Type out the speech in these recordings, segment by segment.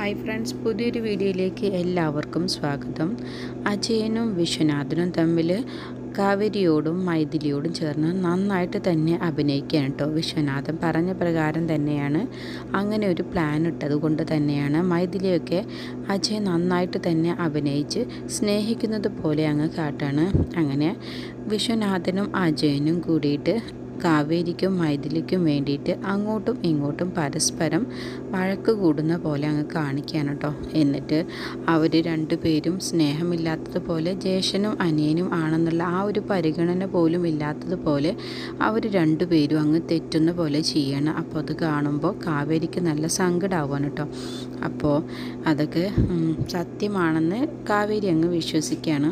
Hi friends പുതിയൊരു വീഡിയോയിലേക്ക് എല്ലാവർക്കും സ്വാഗതം. അജയനും വിശ്വനാഥനും തമ്മിൽ കാവേരിയോടും മൈഥിലിയോടും ചേർന്ന് നന്നായിട്ട് തന്നെ അഭിനയിക്കുകയാണ് കേട്ടോ വിശ്വനാഥൻ. പറഞ്ഞ പ്രകാരം തന്നെയാണ് അങ്ങനെ ഒരു പ്ലാൻ ഇട്ടത് കൊണ്ട് തന്നെയാണ് മൈഥിലിയൊക്കെ അജയ് നന്നായിട്ട് തന്നെ അഭിനയിച്ച് സ്നേഹിക്കുന്നത് പോലെ അങ്ങ് കാട്ടാണ്. അങ്ങനെ വിശ്വനാഥനും അജയനും കൂടിയിട്ട് കാവേരിക്കും മൈഥിലിക്കും വേണ്ടിയിട്ട് അങ്ങോട്ടും ഇങ്ങോട്ടും പരസ്പരം വഴക്ക് കൂടുന്ന പോലെ അങ്ങ് കാണിക്കാൻ കേട്ടോ. എന്നിട്ട് അവർ രണ്ടുപേരും സ്നേഹമില്ലാത്തതുപോലെ ജ്യേഷനും അനിയനും ആണെന്നുള്ള ആ ഒരു പരിഗണന പോലും ഇല്ലാത്തതുപോലെ അവർ രണ്ടുപേരും അങ്ങ് തെറ്റുന്ന പോലെ ചെയ്യണം. അപ്പോൾ അത് കാണുമ്പോൾ കാവേരിക്ക് നല്ല സങ്കടമാവാണ് കേട്ടോ. അപ്പോൾ അതൊക്കെ സത്യമാണെന്ന് കാവേരി അങ്ങ് വിശ്വസിക്കുകയാണ്.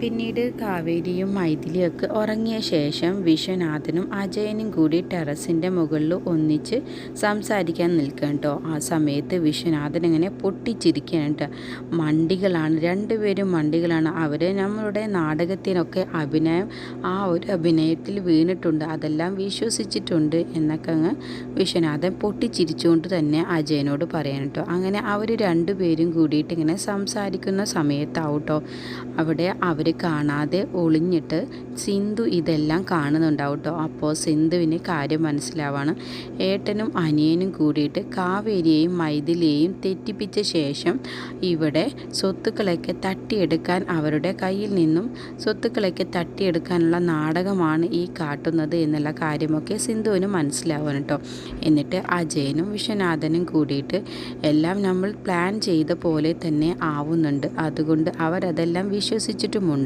പിന്നീട് കാവേരിയും മൈഥിലിയൊക്കെ ഉറങ്ങിയ ശേഷം വിശ്വനാഥനും അജയനും കൂടി ടെറസിന്റെ മുകളിൽ ഒന്നിച്ച് സംസാരിക്കാൻ നിൽക്കണം കേട്ടോ. ആ സമയത്ത് വിശ്വനാഥൻ ഇങ്ങനെ പൊട്ടിച്ചിരിക്കുകയാണ് മണ്ടികളാണ് രണ്ടുപേരും മണ്ടികളാണ്. അവർ നമ്മളുടെ നാടകത്തിനൊക്കെ അഭിനയം ആ ഒരു അഭിനയത്തിൽ വീണിട്ടുണ്ട്. അതെല്ലാം വിശ്വസിച്ചിട്ടുണ്ട് എന്നൊക്കെ അങ്ങ് വിശ്വനാഥൻ പൊട്ടിച്ചിരിച്ചുകൊണ്ട് തന്നെ അജയനോട് പറയാൻ കേട്ടോ. അങ്ങനെ അവർ രണ്ടുപേരും കൂടിയിട്ട് ഇങ്ങനെ സംസാരിക്കുന്ന സമയത്താവട്ടോ അവിടെ അവർ കാണാതെ ഒളിഞ്ഞിട്ട് സിന്ധു ഇതെല്ലാം കാണുന്നുണ്ടാവും കേട്ടോ അപ്പോൾ സിന്ധുവിന് കാര്യം മനസ്സിലാവാണ്. ഏട്ടനും അനിയനും കൂടിയിട്ട് കാവേരിയെയും മൈഥിലിയെയും തെറ്റിപ്പിച്ച ശേഷം ഇവിടെ സ്വത്തുക്കളൊക്കെ തട്ടിയെടുക്കാൻ അവരുടെ കയ്യിൽ നിന്നും സ്വത്തുക്കളൊക്കെ തട്ടിയെടുക്കാനുള്ള നാടകമാണ് ഈ കാട്ടുന്നത് എന്നുള്ള കാര്യമൊക്കെ സിന്ധുവിന് മനസ്സിലാവാൻ കേട്ടോ എന്നിട്ട് അജയനും വിശ്വനാഥനും കൂടിയിട്ട് എല്ലാം നമ്മൾ പ്ലാൻ ചെയ്ത പോലെ തന്നെ ആവുന്നുണ്ട്. അതുകൊണ്ട് അവരതെല്ലാം വിശ്വസിച്ചിട്ടുമുണ്ട്.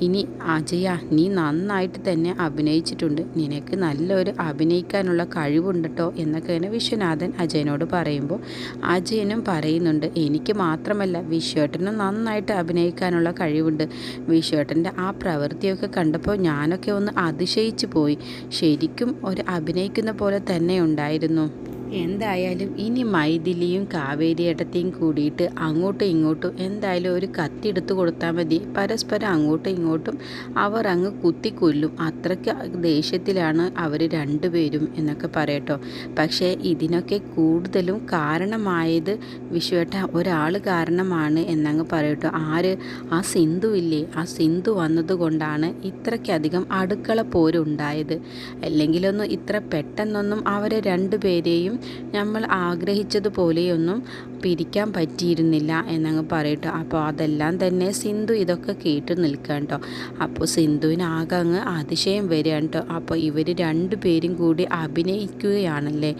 ഇനി അജയ നീ നന്നായിട്ട് തന്നെ അഭിനയിച്ചിട്ടുണ്ട്. നിനക്ക് നല്ലൊരു അഭിനയിക്കാനുള്ള കഴിവുണ്ട് കേട്ടോ എന്നൊക്കെ തന്നെ വിശ്വനാഥൻ അജയനോട് പറയുമ്പോൾ അജയനും പറയുന്നുണ്ട്. എനിക്ക് മാത്രമല്ല വിശ്വേട്ടനും നന്നായിട്ട് അഭിനയിക്കാനുള്ള കഴിവുണ്ട്. വിശ്വേട്ടന്റെ ആ പ്രവൃത്തിയൊക്കെ കണ്ടപ്പോൾ ഞാനൊക്കെ ഒന്ന് അതിശയിച്ചു പോയി. ശരിക്കും ഒരു അഭിനയിക്കുന്ന പോലെ തന്നെ ഉണ്ടായിരുന്നു. എന്തായാലും ഇനി മൈഥിലിയും കാവേരിയേട്ടത്തെയും കൂടിയിട്ട് അങ്ങോട്ടും ഇങ്ങോട്ടും എന്തായാലും ഒരു കത്തി എടുത്തു കൊടുത്താൽ മതി. പരസ്പരം അങ്ങോട്ടും ഇങ്ങോട്ടും അവർ അങ്ങ് കുത്തിക്കൊല്ലും അത്രയ്ക്ക് ദേഷ്യത്തിലാണ് അവർ രണ്ടുപേരും എന്നൊക്കെ പറയട്ടോ. പക്ഷേ ഇതിനൊക്കെ കൂടുതലും കാരണമായത് വിശ്വേട്ട ഒരാൾ കാരണമാണ് എന്നങ്ങ് പറയട്ടോ. ആര്? ആ സിന്ധു ഇല്ലേ? ആ സിന്ധു വന്നതുകൊണ്ടാണ് ഇത്രയ്ക്കധികം അടുക്കള പോരുണ്ടായത് അല്ലെങ്കിലൊന്നും ഇത്ര പെട്ടെന്നൊന്നും അവരെ രണ്ടുപേരെയും നമ്മൾ ആഗ്രഹിച്ചതുപോലെയൊന്നും പിരിക്കാൻ പറ്റിയിരുന്നില്ല എന്നങ്ങ് പറയട്ടോ. അപ്പോൾ അതെല്ലാം തന്നെ സിന്ധു ഇതൊക്കെ കേട്ട് നിൽക്കുക കേട്ടോ. അപ്പോൾ സിന്ധുവിന് ആകെ അങ്ങ് അതിശയം വരികയാണ് കേട്ടോ. അപ്പോൾ ഇവർ രണ്ടുപേരും കൂടി അഭിനയിക്കുകയാണല്ലേ?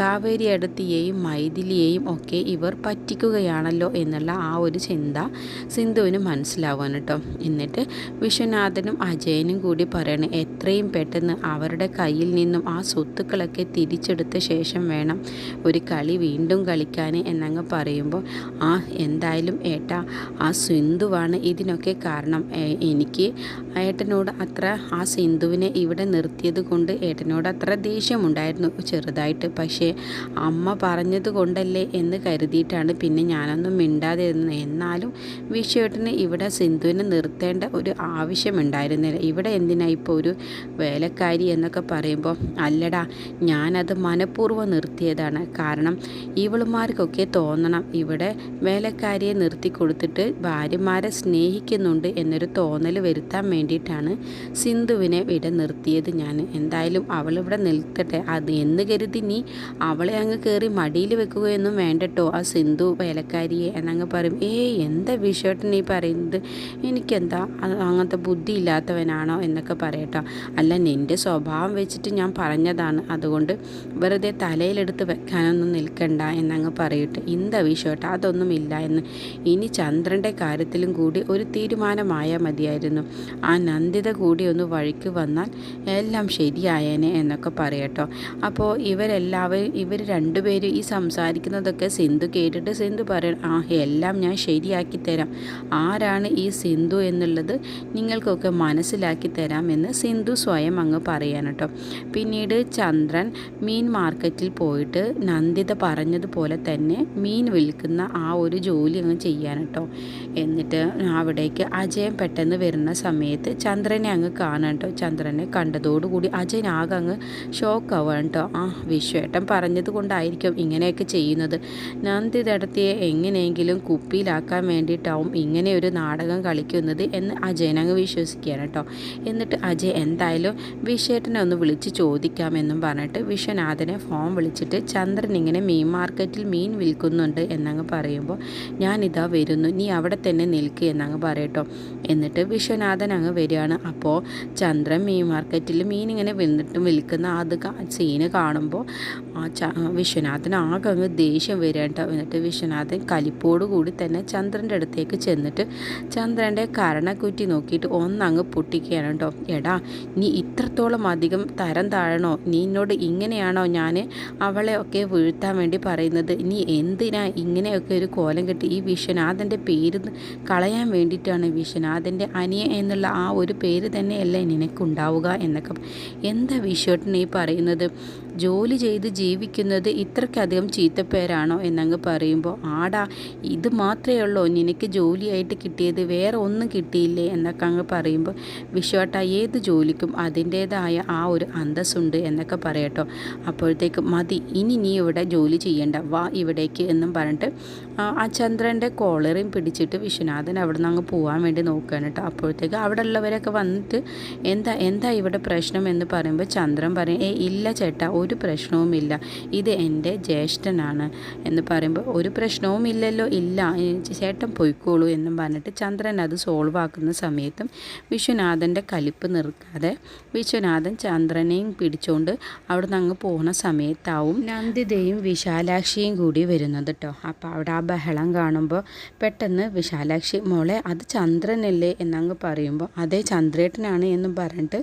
കാവേരി അടുത്തിയെയും മൈഥിലിയെയും ഒക്കെ ഇവർ പറ്റിക്കുകയാണല്ലോ എന്നുള്ള ആ ഒരു ചിന്ത സിന്ധുവിന് മനസ്സിലാവാൻ കേട്ടോ. എന്നിട്ട് വിശ്വനാഥനും അജയനും കൂടി പറയണേ എത്രയും പെട്ടെന്ന് അവരുടെ കയ്യിൽ നിന്നും ആ സ്വത്തുക്കളൊക്കെ തിരിച്ചെടുത്ത ശേഷം വേണം ഒരു കളി വീണ്ടും കളിക്കാൻ എന്നങ്ങ് പറയുമ്പോൾ ആ എന്തായാലും ഏട്ടാ ആ സിന്ധുവാണ് ഇതിനൊക്കെ കാരണം. എനിക്ക് ഏട്ടനോട് അത്ര ആ സിന്ധുവിനെ ഇവിടെ നിർത്തിയത് കൊണ്ട് ഏട്ടനോട് അത്ര ദേഷ്യമുണ്ടായിരുന്നു ചെറുതായിട്ട്. പക്ഷേ അമ്മ പറഞ്ഞത് കൊണ്ടല്ലേ എന്ന് കരുതിയിട്ടാണ് പിന്നെ ഞാനൊന്നും മിണ്ടാതിരുന്നത്. എന്നാലും വിഷയേട്ടന് ഇവിടെ സിന്ധുവിനെ നിർത്തേണ്ട ഒരു ആവശ്യമുണ്ടായിരുന്നില്ല. ഇവിടെ എന്തിനാ ഇപ്പോൾ ഒരു വേലക്കാരി എന്നൊക്കെ പറയുമ്പോൾ അല്ലടാ ഞാനത് മനഃപൂർവം നിർത്തിയതാണ്. കാരണം ഇവളുമാർക്കൊക്കെ തോന്നണം. ഇവിടെ വേലക്കാരിയെ നിർത്തി കൊടുത്തിട്ട് ഭാര്യമാരെ സ്നേഹിക്കുന്നുണ്ട് എന്നൊരു തോന്നൽ വരുത്താൻ വേണ്ടിയിട്ടാണ് സിന്ധുവിനെ ഇവിടെ നിർത്തിയത് ഞാൻ. എന്തായാലും അവളിവിടെ നിൽക്കട്ടെ. അത് എന്ന് കരുതി നീ അവളെ അങ്ങ് കയറി മടിയിൽ വെക്കുകയൊന്നും വേണ്ടട്ടോ. ആ സിന്ധു വേലക്കാരിയെ എന്നങ്ങ് പറയും ഏയ് എന്താ വിഷയട്ട് നീ പറയുന്നത്? എനിക്കെന്താ? അങ്ങനത്തെ ബുദ്ധി ഇല്ലാത്തവനാണോ? എന്നൊക്കെ പറയട്ടോ. അല്ല നിന്റെ സ്വഭാവം വെച്ചിട്ട് ഞാൻ പറഞ്ഞതാണ്. അതുകൊണ്ട് വെറുതെ തലയിലെടുത്ത് വെക്കാനൊന്നും നിൽക്കണ്ട എന്നങ്ങ് പറയട്ടെ ഇന്ത വിഷയട്ട അതൊന്നുമില്ല എന്ന്. ഇനി ചന്ദ്രന്റെ കാര്യത്തിലും കൂടി ഒരു തീരുമാനമായാൽ മതിയായിരുന്നു. ആ നന്ദിത കൂടി ഒന്ന് വഴിക്ക് വന്നാൽ എല്ലാം ശരിയായേനെ എന്നൊക്കെ പറയട്ടോ. അപ്പോൾ ഇവരെല്ലാവരും ഇവർ രണ്ടുപേരും ഈ സംസാരിക്കുന്നതൊക്കെ സിന്ധു കേട്ടിട്ട് സിന്ധു പറയണം ആ എല്ലാം ഞാൻ ശരിയാക്കി തരാം. ആരാണ് ഈ സിന്ധു എന്നുള്ളത് നിങ്ങൾക്കൊക്കെ മനസ്സിലാക്കി തരാം എന്ന് സിന്ധു സ്വയം അങ്ങ് പറയാൻ കേട്ടോ. പിന്നീട് ചന്ദ്രൻ മീൻ മാർക്കറ്റിൽ പോയിട്ട് നന്ദിത പറഞ്ഞതുപോലെ തന്നെ മീൻ വിൽക്കുന്ന ആ ഒരു ജോലി അങ്ങ് ചെയ്യാൻ കേട്ടോ. എന്നിട്ട് അവിടേക്ക് അജയൻ പെട്ടെന്ന് വരുന്ന സമയത്ത് ചന്ദ്രനെ അങ്ങ് കാണാൻ കേട്ടോ. ചന്ദ്രനെ കണ്ടതോടുകൂടി അജയൻ ആകെ അങ്ങ് ഷോക്ക് കേട്ടോ. ആ വിശ്വേട്ടൻ പറഞ്ഞത് കൊണ്ടായിരിക്കും ഇങ്ങനെയൊക്കെ ചെയ്യുന്നത്. നന്ദി നടത്തിയെ എങ്ങനെയെങ്കിലും കുപ്പിയിലാക്കാൻ വേണ്ടിയിട്ടാവും ഇങ്ങനെ ഒരു നാടകം കളിക്കുന്നത് എന്ന് അജയൻ അങ്ങ് വിശ്വസിക്കുകയാണ് കേട്ടോ. എന്നിട്ട് അജയ് എന്തായാലും വിശ്വേട്ടനെ ഒന്ന് വിളിച്ച് ചോദിക്കാമെന്നും പറഞ്ഞിട്ട് വിശ്വനാഥനെ ഫോൺ വിളിച്ചിട്ട് ചന്ദ്രൻ ഇങ്ങനെ മീൻ മാർക്കറ്റിൽ മീൻ വിൽക്കുന്നുണ്ട് എന്നങ്ങ് പറയുമ്പോൾ ഞാനിതാ വരുന്നു. നീ അവിടെ തന്നെ നിൽക്കുക എന്നങ്ങ് പറയട്ടോ. എന്നിട്ട് വിശ്വനാഥൻ അങ്ങ് വരികയാണ്. അപ്പോൾ ചന്ദ്രൻ മീൻ മാർക്കറ്റിൽ മീൻ ഇങ്ങനെ വന്നിട്ട് വിൽക്കുന്ന അത് സീന് കാണുമ്പോൾ ആ ച വിശ്വനാഥൻ ആകെ അങ്ങ് ദേഷ്യം വരിക കേട്ടോ എന്നിട്ട് വിശ്വനാഥൻ കലിപ്പോട് കൂടി തന്നെ ചന്ദ്രന്റെ അടുത്തേക്ക് ചെന്നിട്ട് ചന്ദ്രന്റെ കരണക്കുറ്റി നോക്കിയിട്ട് ഒന്നങ്ങ് പൊട്ടിക്കുകയാണ് കേട്ടോ എടാ നീ ഇത്രത്തോളം അധികം തരം താഴണോ? നീ എന്നോട് ഇങ്ങനെയാണോ ഞാൻ അവളെ ഒക്കെ വീഴ്ത്താൻ വേണ്ടി പറയുന്നത്? നീ എന്തിനാ ഇങ്ങനെയൊക്കെ ഒരു കോലം കെട്ടി? ഈ വിശ്വനാഥന്റെ പേര് കളയാൻ വേണ്ടിയിട്ടാണ് വിശ്വനാഥന്റെ അനിയ എന്നുള്ള ആ ഒരു പേര് തന്നെയല്ലേ നിനക്കുണ്ടാവുക എന്നൊക്കെ എന്താ വിശ്വട്ടനെ പറയുന്നത്? ജോലി ചെയ്ത് ജീവിക്കുന്നത് ഇത്രയ്ക്കധികം ചീത്തപ്പേരാണോ എന്നങ്ങ് പറയുമ്പോൾ ആടാ ഇത് മാത്രമേ ഉള്ളൂ. നിനക്ക് ജോലിയായിട്ട് കിട്ടിയത് വേറെ ഒന്നും കിട്ടിയില്ലേ? എന്നൊക്കെ അങ്ങ് പറയുമ്പോൾ വിശ്വാട്ട ഏത് ജോലിക്കും അതിന്റേതായ ആ ഒരു അന്തസ്സുണ്ട് എന്നൊക്കെ പറയട്ടോ അപ്പോഴത്തേക്ക് മതി ഇനി നീ ഇവിടെ ജോലി ചെയ്യേണ്ട. വാ ഇവിടേക്ക് എന്നും പറഞ്ഞിട്ട് ആ ചന്ദ്രന്റെ കോളറിയും പിടിച്ചിട്ട് വിശ്വനാഥൻ അവിടെ നിന്ന് അങ്ങ് പോകാൻ വേണ്ടി നോക്കുകയാണ് കേട്ടോ. അപ്പോഴത്തേക്ക് അവിടെ ഉള്ളവരൊക്കെ വന്നിട്ട് എന്താ എന്താ ഇവിടെ പ്രശ്നം? എന്ന് പറയുമ്പോൾ ചന്ദ്രൻ പറയും ഏ ഇല്ല ചേട്ടാ പ്രശ്നവുമില്ല. ഇത് എന്റെ ജ്യേഷ്ഠനാണ് എന്ന് പറയുമ്പോൾ ഒരു പ്രശ്നവും ഇല്ലല്ലോ ഇല്ല ചേട്ടൻ പൊയ്ക്കോളൂ എന്നും പറഞ്ഞിട്ട് ചന്ദ്രൻ അത് സോൾവ് ആക്കുന്ന സമയത്തും വിശ്വനാഥന്റെ കലിപ്പ് നിർക്കാതെ വിശ്വനാഥൻ ചന്ദ്രനെയും പിടിച്ചുകൊണ്ട് അവിടെ നിന്ന് അങ്ങ് പോകുന്ന സമയത്താവും നന്ദിതയും വിശാലാക്ഷിയും കൂടി വരുന്നത് കേട്ടോ അപ്പോൾ അവിടെ ആ ബഹളം കാണുമ്പോൾ പെട്ടെന്ന് വിശാലാക്ഷി മോളെ അത് ചന്ദ്രനല്ലേ? എന്നങ്ങ് പറയുമ്പോൾ അതേ ചന്ദ്രേട്ടനാണ് എന്നും പറഞ്ഞിട്ട്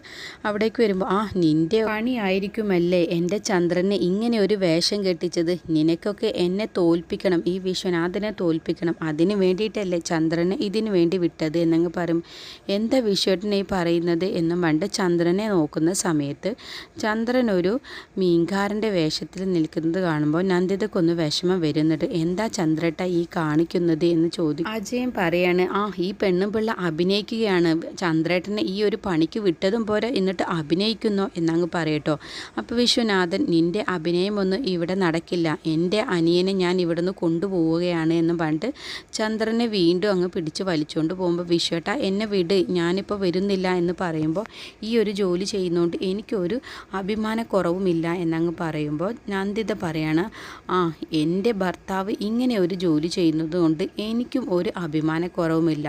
അവിടേക്ക് വരുമ്പോൾ ആ നിന്റെ പണിയായിരിക്കുമല്ലേ എന്റെ ചന്ദ്രനെ ഇങ്ങനെ ഒരു വേഷം കെട്ടിച്ചത് നിനക്കൊക്കെ എന്നെ തോൽപ്പിക്കണം ഈ വിശ്വനാഥനെ തോൽപ്പിക്കണം. അതിന് വേണ്ടിയിട്ടല്ലേ ചന്ദ്രനെ ഇതിനു വേണ്ടി വിട്ടത് എന്നങ്ങ് പറയും. എന്താ വിശ്വട്ടനെ ഈ പറയുന്നത് എന്നും പണ്ട് ചന്ദ്രനെ നോക്കുന്ന സമയത്ത് ചന്ദ്രൻ ഒരു മീൻകാരന്റെ വേഷത്തിൽ നിൽക്കുന്നത് കാണുമ്പോൾ നന്ദിതക്കൊന്ന് വിഷമം വരുന്നുണ്ട്. എന്താ ചന്ദ്രട്ട ഈ കാണിക്കുന്നത് എന്ന് ചോദിക്കും അജയൻ പറയാണ് ആ ഈ പെണ്ണും പിള്ള അഭിനയിക്കുകയാണ്. ചന്ദ്രേട്ടനെ ഈ ഒരു പണിക്ക് വിട്ടതും പോരെ എന്നിട്ട് അഭിനയിക്കുന്നോ? എന്നങ്ങ് പറയട്ടോ. അപ്പോൾ വിശ്വനാഥൻ നിന്റെ അഭിനയമൊന്നും ഇവിടെ നടക്കില്ല. എന്റെ അനിയനെ ഞാൻ ഇവിടുന്ന് കൊണ്ടുപോവുകയാണ് എന്ന് പറഞ്ഞിട്ട് ചന്ദ്രനെ വീണ്ടും അങ്ങ് പിടിച്ച് വലിച്ചുകൊണ്ട് പോകുമ്പോൾ വിശ്വേട്ട എന്നെ വിട്. ഞാനിപ്പോൾ വരുന്നില്ല എന്ന് പറയുമ്പോൾ ഈ ഒരു ജോലി ചെയ്യുന്നതുകൊണ്ട് എനിക്കൊരു അഭിമാനക്കുറവുമില്ല എന്നങ്ങ് പറയുമ്പോൾ നന്ദിത പറയാണ് ആ എന്റെ ഭർത്താവ് ഇങ്ങനെ ഒരു ജോലി ചെയ്യുന്നതുകൊണ്ട് എനിക്കും ഒരു അഭിമാനക്കുറവുമില്ല.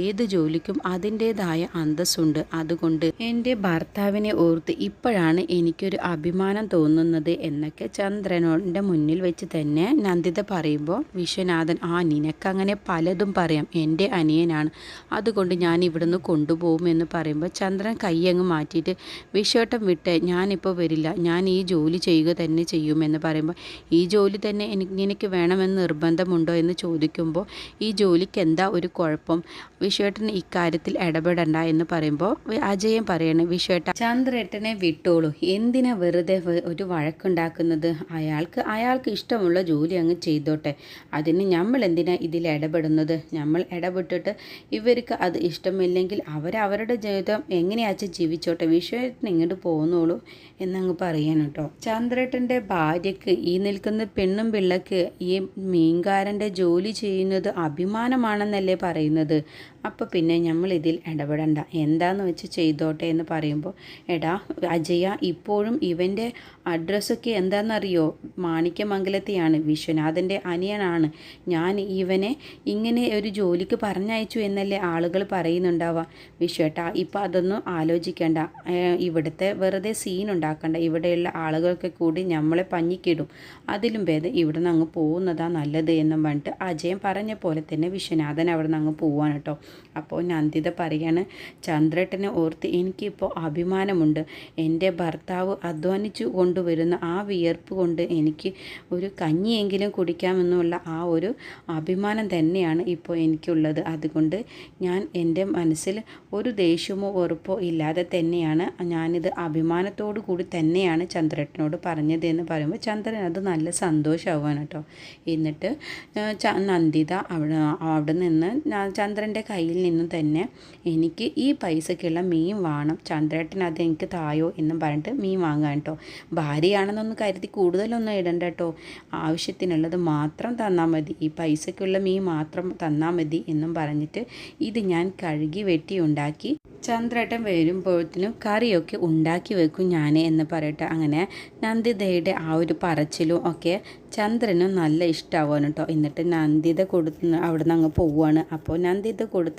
ഏത് ജോലിക്കും അതിന്റേതായ അന്തസ്സുണ്ട്. അതുകൊണ്ട് എന്റെ ഭർത്താവിനെ ഓർത്ത് ഇപ്പോഴാണ് എനിക്കൊരു അഭിമാനം തോന്നുന്നത് എന്നൊക്കെ ചന്ദ്രനോടിന്റെ മുന്നിൽ വെച്ച് തന്നെ നന്ദിത പറയുമ്പോൾ വിശ്വനാഥൻ ആ നിനക്കങ്ങനെ പലതും പറയാം. എന്റെ അനിയനാണ്. അതുകൊണ്ട് ഞാൻ ഇവിടുന്ന് കൊണ്ടുപോകും എന്ന് പറയുമ്പോൾ ചന്ദ്രൻ കൈയങ്ങ് മാറ്റിയിട്ട് വിശ്വട്ടം വിട്ട് ഞാനിപ്പോൾ വരില്ല. ഞാൻ ഈ ജോലി ചെയ്യുക തന്നെ ചെയ്യുമെന്ന് പറയുമ്പോൾ ഈ ജോലി തന്നെ എനിക്ക് നിനക്ക് വേണമെന്ന് നിർബന്ധമുണ്ടോ എന്ന് ചോദിക്കുമ്പോൾ ഈ ജോലിക്ക് എന്താ ഒരു കുഴപ്പം? വിശ്വേട്ടന് ഇക്കാര്യത്തിൽ ഇടപെടണ്ട എന്ന് പറയുമ്പോൾ അജയൻ പറയണേ വിശ്വേട്ട ചന്ദ്രേട്ടനെ വിട്ടോളൂ. എന്തിനാ വെറുതെ ഒരു വഴക്കുണ്ടാക്കുന്നത് അയാൾക്ക് അയാൾക്ക് ഇഷ്ടമുള്ള ജോലി അങ്ങ് ചെയ്തോട്ടെ. അതിന് നമ്മൾ എന്തിനാ ഇതിൽ ഇടപെടുന്നത്? നമ്മൾ ഇടപെട്ടിട്ട് ഇവർക്ക് അത് ഇഷ്ടമില്ലെങ്കിൽ അവരവരുടെ ജീവിതം എങ്ങനെയാച്ച ജീവിച്ചോട്ടെ? വിഷയത്തിന് ഇങ്ങോട്ട് പോകുന്നുള്ളൂ എന്നങ്ങ് പറയാൻ കേട്ടോ. ചന്ദ്രേട്ടന്റെ ഭാര്യയ്ക്ക് ഈ നിൽക്കുന്ന പെണ്ണും പിള്ളക്ക് ഈ മീൻകാരന്റെ ജോലി ചെയ്യുന്നത് അഭിമാനമാണെന്നല്ലേ പറയുന്നത്? അപ്പോൾ പിന്നെ നമ്മൾ ഇതിൽ ഇടപെടണ്ട. എന്താന്ന് വെച്ച് ചെയ്തോട്ടെ എന്ന് പറയുമ്പോൾ എടാ അജയ ഇപ്പോഴും ഇവന്റെ അഡ്രസ്സൊക്കെ എന്താണെന്നറിയോ മാണിക്യമംഗലത്തെയാണ്. വിശ്വനാഥന്റെ അനിയനാണ്. ഞാൻ ഇവനെ ഇങ്ങനെ ഒരു ജോലിക്ക് പറഞ്ഞയച്ചു എന്നല്ലേ ആളുകൾ പറയുന്നുണ്ടാവുക വിശ്വേട്ടാ ഇപ്പം അതൊന്നും ആലോചിക്കേണ്ട. ഇവിടുത്തെ വെറുതെ സീൻ ഉണ്ടാക്കണ്ട. ഇവിടെയുള്ള ആളുകൾക്ക് കൂടി നമ്മളെ പഞ്ഞിക്കിടും. അതിലും ഭേദം ഇവിടെ നിന്ന് അങ്ങ് പോകുന്നതാണ് നല്ലത് എന്നും പറഞ്ഞിട്ട് അജയൻ പറഞ്ഞ പോലെ തന്നെ വിശ്വനാഥൻ അവിടെ നിന്ന് അങ്ങ് പോവാണ് കേട്ടോ. അപ്പോൾ നന്ദിത പറയാണ് ചന്ദ്രേട്ടനെ ഓർത്ത് എനിക്കിപ്പോൾ അഭിമാനമുണ്ട്. എന്റെ ഭർത്താവ് അധ്വാനിച്ചു കൊണ്ടുവരുന്ന ആ വിയർപ്പ് കൊണ്ട് എനിക്ക് ഒരു കഞ്ഞിയെങ്കിലും കുടിക്കാമെന്നുള്ള ആ ഒരു അഭിമാനം തന്നെയാണ് ഇപ്പോൾ എനിക്കുള്ളത്. അതുകൊണ്ട് ഞാൻ എന്റെ മനസ്സിൽ ഒരു ദേഷ്യമോ ഉറപ്പോ ഇല്ലാതെ തന്നെയാണ് ഞാനിത് അഭിമാനത്തോടു കൂടി തന്നെയാണ് ചന്ദ്രേട്ടനോട് പറഞ്ഞത് എന്ന് പറയുമ്പോൾ ചന്ദ്രൻ അത് നല്ല സന്തോഷമാവാണ് കേട്ടോ. എന്നിട്ട് നന്ദിത അവിടെ അവിടെ നിന്ന് ചന്ദ്രന്റെ കയ്യിൽ നിന്നും തന്നെ എനിക്ക് ഈ പൈസക്കുള്ള മീൻ വേണം. ചന്ദ്രേട്ടൻ അത് എനിക്ക് തായോ എന്നും പറഞ്ഞിട്ട് മീൻ വാങ്ങാൻ കേട്ടോ ഭാര്യയാണെന്നൊന്ന് കരുതി കൂടുതലൊന്നും ഇടണ്ട കേട്ടോ ആവശ്യത്തിനുള്ളത് മാത്രം തന്നാൽ മതി. ഈ പൈസക്കുള്ള മീൻ മാത്രം തന്നാൽ മതി എന്നും പറഞ്ഞിട്ട് ഇത് ഞാൻ കഴുകി വെട്ടി ഉണ്ടാക്കി. ചന്ദ്രേട്ടൻ വരുമ്പോഴത്തേനും കറിയൊക്കെ ഉണ്ടാക്കി വെക്കും ഞാൻ എന്ന് പറയട്ടെ. അങ്ങനെ നന്ദിതയുടെ ആ ഒരു പറച്ചിലും ഒക്കെ ചന്ദ്രനും നല്ല ഇഷ്ടമാവാണ് കേട്ടോ എന്നിട്ട് നന്ദിത കൊടുത്ത് അവിടെ നിന്ന് അങ്ങ് പോവുകയാണ് അപ്പോൾ നന്ദിത കൊടുത്ത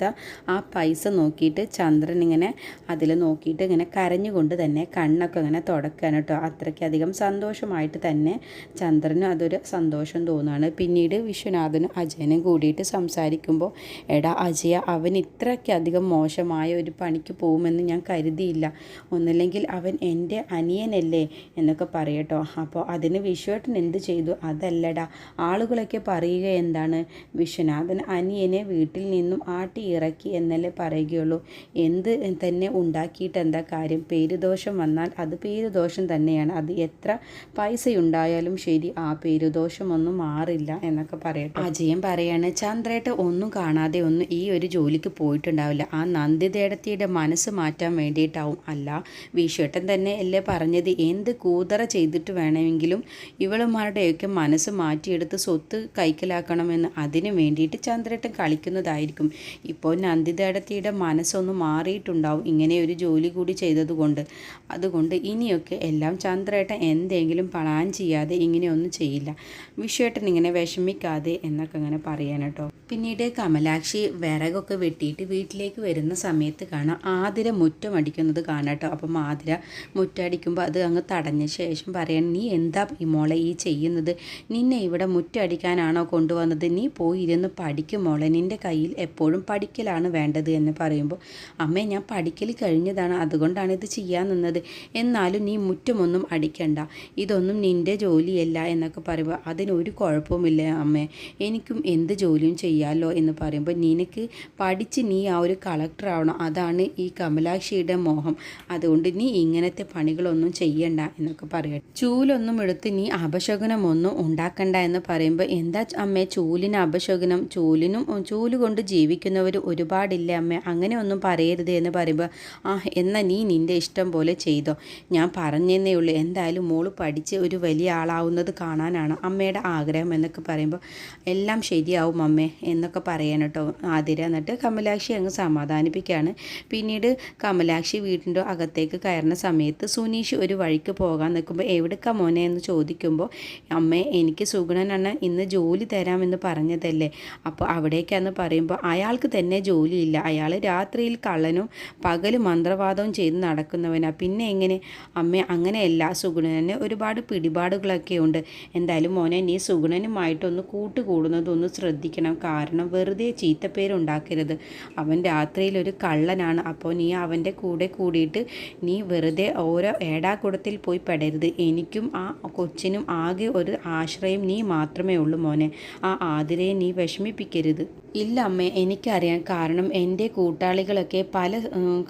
ആ പൈസ നോക്കിയിട്ട് ചന്ദ്രൻ ഇങ്ങനെ അതിൽ നോക്കിയിട്ട് ഇങ്ങനെ കരഞ്ഞുകൊണ്ട് തന്നെ കണ്ണൊക്കെ ഇങ്ങനെ തുടക്കുകയാണ് കേട്ടോ. അത്രയ്ക്കധികം സന്തോഷമായിട്ട് തന്നെ ചന്ദ്രനും അതൊരു സന്തോഷം തോന്നുകയാണ് പിന്നീട് വിശ്വനാഥനും അജയനും കൂടിയിട്ട് സംസാരിക്കുമ്പോൾ എടാ അജയ അവൻ ഇത്രയ്ക്കധികം മോശമായ ഒരു പണിക്ക് പോകുമെന്ന് ഞാൻ കരുതിയില്ല. ഒന്നില്ലെങ്കിൽ അവൻ എന്റെ അനിയനല്ലേ? എന്നൊക്കെ പറയട്ടോ അപ്പോൾ അതിന് വിശ്വേട്ടൻ എന്ത് ചെയ്തു? അതല്ലടാ ആളുകളൊക്കെ പറയുക എന്താണ്? വിശ്വനാഥൻ അനിയനെ വീട്ടിൽ നിന്നും ആട്ടി ഇറക്കി എന്നല്ലേ പറയുകയുള്ളൂ. എന്ത് തന്നെ ഉണ്ടാക്കിയിട്ട് എന്താ കാര്യം? പേരുദോഷം വന്നാൽ അത് പേരുദോഷം തന്നെയാണ്. അത് എത്ര പൈസ ഉണ്ടായാലും ശരി ആ പേരുദോഷമൊന്നും മാറില്ല എന്നൊക്കെ പറയട്ടെ. അജയൻ പറയാണ് ചന്ദ്രേട്ട ഒന്നും കാണാതെ ഒന്നും ഈ ഒരു ജോലിക്ക് പോയിട്ടുണ്ടാവില്ല. ആ നന്ദിതേടത്തിയുടെ മനസ്സ് മാറ്റാൻ വേണ്ടിയിട്ടാവും. അല്ല വീശേട്ടൻ തന്നെ അല്ലേ പറഞ്ഞത്? എന്ത് കൂതറ ചെയ്തിട്ട് വേണമെങ്കിലും ഇവളുമാരുടെയൊക്കെ മനസ്സ് മാറ്റിയെടുത്ത് സ്വത്ത് കൈക്കലാക്കണമെന്ന് അതിനു വേണ്ടിയിട്ട് ചന്ദ്രേട്ടൻ കളിക്കുന്നതായിരിക്കും. ഇപ്പോൾ നന്ദിതേടത്തിയുടെ മനസ്സൊന്ന് മാറിയിട്ടുണ്ടാവും ഇങ്ങനെ ഒരു ജോലി കൂടി ചെയ്തതുകൊണ്ട്. അതുകൊണ്ട് ഇനിയൊക്കെ എല്ലാം ചന്ദ്രേട്ടൻ എന്തെങ്കിലും പ്ലാൻ ചെയ്യാതെ ഇങ്ങനെയൊന്നും ചെയ്യില്ല. വിശ്വേട്ടൻ ഇങ്ങനെ വിഷമിക്കാതെ എന്നൊക്കെ അങ്ങനെ പറയാൻ കേട്ടോ. പിന്നീട് കമലാക്ഷി വിറകൊക്കെ വെട്ടിയിട്ട് വീട്ടിലേക്ക് വരുന്ന സമയത്ത് കാണാം ആതിര മുറ്റം അടിക്കുന്നത് കാണാട്ടോ അപ്പം ആതിര മുറ്റടിക്കുമ്പോൾ അത് അങ്ങ് തടഞ്ഞ ശേഷം പറയാൻ നീ എന്താ ഈ മോളെ ഈ ചെയ്യുന്നത്? നിന്നെ ഇവിടെ മുറ്റടിക്കാനാണോ കൊണ്ടുവന്നത്? നീ പോയി ഇരുന്ന് പഠിക്കും മോളെ. നിന്റെ കയ്യിൽ എപ്പോഴും പഠിക്കലാണ് വേണ്ടത് എന്ന് പറയുമ്പോൾ അമ്മേ ഞാൻ പഠിക്കൽ കഴിഞ്ഞതാണ് അതുകൊണ്ടാണ് ഇത് ചെയ്യാൻ നിന്നത്. എന്നാലും നീ മുറ്റമൊന്നും അടിക്കണ്ട. ഇതൊന്നും നിന്റെ ജോലിയല്ല എന്നൊക്കെ പറയുമ്പോൾ അതിനൊരു കുഴപ്പമില്ല അമ്മേ. എനിക്കും എന്ത് ജോലിയും ചെയ്യാം ചെയ്യാമല്ലോ എന്ന് പറയുമ്പോൾ നിനക്ക് പഠിച്ച് നീ ആ ഒരു കളക്ടർ ആവണം. അതാണ് ഈ കമലാക്ഷിയുടെ മോഹം. അതുകൊണ്ട് നീ ഇങ്ങനത്തെ പണികളൊന്നും ചെയ്യണ്ട എന്നൊക്കെ പറയട്ടെ ചൂലൊന്നും എടുത്ത് നീ അപശകുനമൊന്നും ഉണ്ടാക്കണ്ട എന്ന് പറയുമ്പോൾ എന്താ അമ്മേ ചൂലിന് അപശകുനം? ചൂലിനും ചൂൽ കൊണ്ട് ജീവിക്കുന്നവർ ഒരുപാടില്ല അമ്മേ? അങ്ങനെ ഒന്നും പറയരുത് എന്ന് പറയുമ്പോൾ ആ എന്നാൽ നീ നിന്റെ ഇഷ്ടം പോലെ ചെയ്തോ. ഞാൻ പറഞ്ഞതേ ഉള്ളൂ. എന്തായാലും മോൾ പഠിച്ച് ഒരു വലിയ ആളാവുന്നത് കാണാനാണ് അമ്മയുടെ ആഗ്രഹം എന്നൊക്കെ പറയുമ്പോൾ എല്ലാം ശരിയാവും അമ്മേ എന്നൊക്കെ പറയാൻ കേട്ടോ ആതിര. എന്നിട്ട് കമലാക്ഷി അങ്ങ് സമാധാനിപ്പിക്കുകയാണ് പിന്നീട് കമലാക്ഷി വീടിന്റെ അകത്തേക്ക് കയറുന്ന സമയത്ത് സുനീഷ് ഒരു വഴിക്ക് പോകാൻ നിൽക്കുമ്പോൾ എവിടേക്കാ മോനെ? എന്ന് ചോദിക്കുമ്പോൾ അമ്മേ എനിക്ക് സുഗുണനാണ് ഇന്ന് ജോലി തരാമെന്ന് പറഞ്ഞതല്ലേ. അപ്പോൾ അവിടേക്കാന്ന് പറയുമ്പോൾ അയാൾക്ക് തന്നെ ജോലിയില്ല. അയാൾ രാത്രിയിൽ കള്ളനും പകൽ മന്ത്രവാദവും ചെയ്ത് നടക്കുന്നവനാണ് പിന്നെ എങ്ങനെ? അമ്മ അങ്ങനെയല്ല. സുഗുണന് ഒരുപാട് പിടിപാടുകളൊക്കെ ഉണ്ട്. എന്തായാലും മോനെ നീ സുഗുണനുമായിട്ടൊന്ന് കൂട്ടുകൂടുന്നതൊന്ന് ശ്രദ്ധിക്കണം. കാരണം വെറുതെ ചീത്തപ്പേരുണ്ടാക്കരുത്. അവൻ രാത്രിയിൽ ഒരു കള്ളനാണ്. അപ്പോൾ നീ അവന്റെ കൂടെ കൂടിയിട്ട് നീ വെറുതെ ഓരോ ഏടാകുടത്തിൽ പോയി പെടരുത്. എനിക്കും ആ കൊച്ചിനും ആകെ ഒരു ആശ്രയം നീ മാത്രമേ ഉള്ളൂ മോനെ. ആ ആതിരയെ നീ വിഷമിപ്പിക്കരുത്. ഇല്ല അമ്മേ എനിക്കറിയാം. കാരണം എന്റെ കൂട്ടാളികളൊക്കെ പല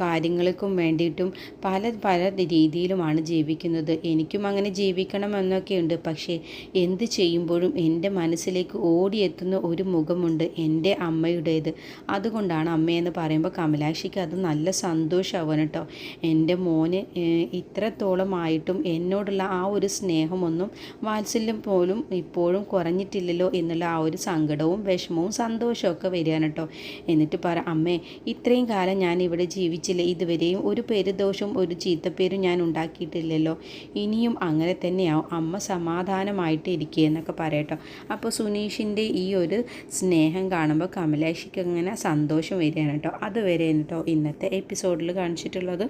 കാര്യങ്ങൾക്കും വേണ്ടിയിട്ടും പല പല രീതിയിലുമാണ് ജീവിക്കുന്നത്. എനിക്കും അങ്ങനെ ജീവിക്കണമെന്നൊക്കെയുണ്ട്. പക്ഷേ എന്ത് ചെയ്യുമ്പോഴും എന്റെ മനസ്സിലേക്ക് ഓടിയെത്തുന്ന ഒരു മുഖമുണ്ട് എന്റെ അമ്മയുടേത്. അതുകൊണ്ടാണ് അമ്മയെന്ന് പറയുമ്പോൾ കമലാക്ഷിക്ക് അത് നല്ല സന്തോഷമാവണം കേട്ടോ. എന്റെ മോന് ഇത്രത്തോളമായിട്ടും എന്നോടുള്ള ആ ഒരു സ്നേഹമൊന്നും വാത്സല്യം പോലും ഇപ്പോഴും കുറഞ്ഞിട്ടില്ലല്ലോ എന്നുള്ള ആ ഒരു സങ്കടവും വിഷമവും സന്തോഷവും ഒക്കെ വരികയാണ് കേട്ടോ. എന്നിട്ട് പറ അമ്മേ ഇത്രയും കാലം ഞാൻ ഇവിടെ ജീവിച്ചില്ല? ഇതുവരെയും ഒരു പേരുദോഷവും ഒരു ചീത്തപ്പേരും ഞാൻ ഉണ്ടാക്കിയിട്ടില്ലല്ലോ. ഇനിയും അങ്ങനെ തന്നെയാവും. അമ്മ സമാധാനമായിട്ട് ഇരിക്കുക എന്നൊക്കെ പറയട്ടോ. അപ്പോൾ സുനീഷിന്റെ ഈ ഒരു സ്നേഹം കാണുമ്പോൾ കമലേഷിക്ക് അങ്ങനെ സന്തോഷം വരികയാണ് കേട്ടോ. അതുവരെ കേട്ടോ ഇന്നത്തെ എപ്പിസോഡിൽ കാണിച്ചിട്ടുള്ളത്.